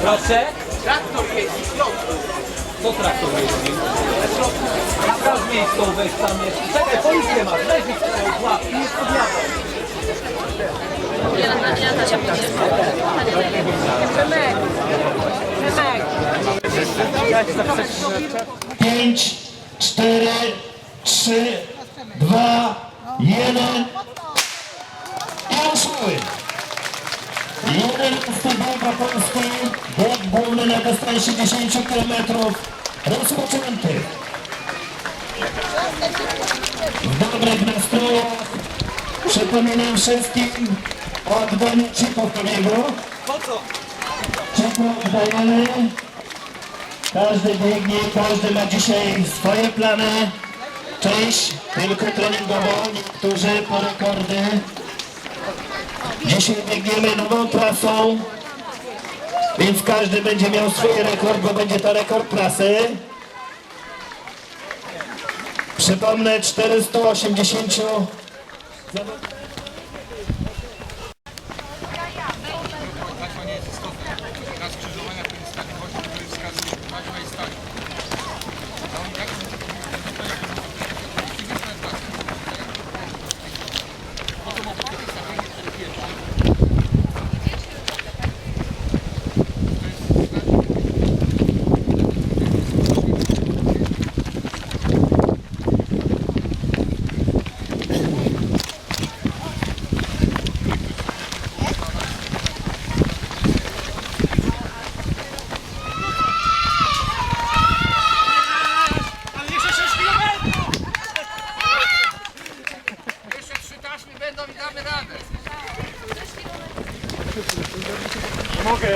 Proszę? Traktor jeździ w środku. Co traktor jeździ? Straż miejską weź tam jest. Czekaj, policję masz, weź ich tutaj łap i nie podjadaj. Ja, ja, Tasia pójdzie. Przemek, Przemek. Pięć, cztery, trzy, dwa, jeden. I ruszyły. Jeden biega Polski, bieg główny na dystansie 10 km rozpoczęty. W dobrych nastrojach przypominam wszystkim o oddaniu biegu. Po co? Chipów oddajemy. Każdy biegnie, każdy ma dzisiaj swoje plany. Część tylko treningową, niektórzy po rekordy. Dzisiaj biegniemy nową trasą, więc każdy będzie miał swój rekord, bo będzie to rekord trasy. Przypomnę 480 damy radę. Mogę